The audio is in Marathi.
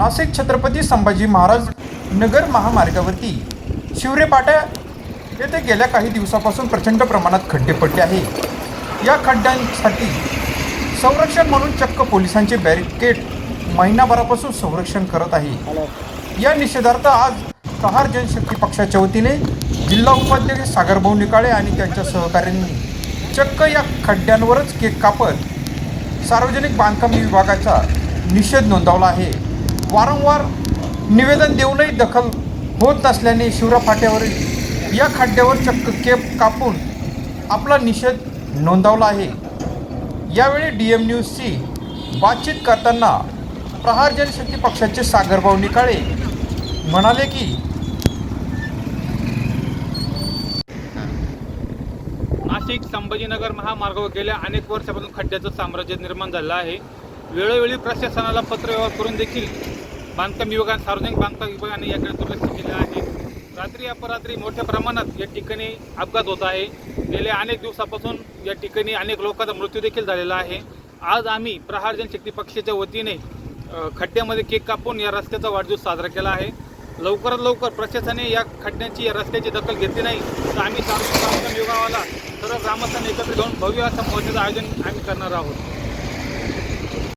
नाशिक छत्रपती संभाजी महाराज नगर महामार्गावरती शिवरेपाटा येथे गेल्या काही दिवसापासून प्रचंड प्रमाणात खड्डे पडले आहे या खड्ड्यांसाठी संरक्षण म्हणून चक्क पोलिसांचे बॅरिकेड महिनाभरापासून संरक्षण करत आहे. या निषेधार्थ आज प्रहार जनशक्ती पक्षाच्या वतीने जिल्हा उपाध्यक्ष सागरभाऊ निकाळे आणि त्यांच्या सहकाऱ्यांनी चक्क या खड्ड्यांवरच केक कापत सार्वजनिक बांधकाम विभागाचा निषेध नोंदवला आहे. वारंवार निवेदन देऊनही दखल होत नसल्याने शिवरा फाट्यावरील या खड्ड्यावर चक्क केप कापून आपला निषेध नोंदवला आहे. यावेळी डी एम न्यूजशी बातचीत करताना प्रहार जनशक्ती पक्षाचे सागरभाऊ निकाळे म्हणाले की नाशिक संभाजीनगर महामार्गावर गेल्या अनेक वर्षापासून खड्ड्याचं साम्राज्य निर्माण झालं आहे. वेळोवेळी प्रशासनाला पत्रव्यवहार करून देखील बांधकाम विभागाने सार्वजनिक बांधकाम विभागाने याकडे दुर्लक्ष केले आहे. रात्री अपरात्री मोठ्या प्रमाणात या ठिकाणी अपघात होत आहे. गेल्या अनेक दिवसापासून या ठिकाणी अनेक लोकांचा मृत्यू देखील झालेला आहे. आज आम्ही प्रहार जनशक्ती पक्षाच्या वतीने खड्ड्यामध्ये केक कापून या रस्त्याचा वाढदिवस साजरा केला आहे. लवकरात लवकर प्रशासनाने या खड्ड्यांची या रस्त्याची दखल घेतली नाही तर आम्ही सार्वजनिक बांधकाम विभागाला सर्व ग्रामस्थांनी एकत्र घेऊन भव्य असा मोर्चाचं आयोजन आम्ही करणार आहोत.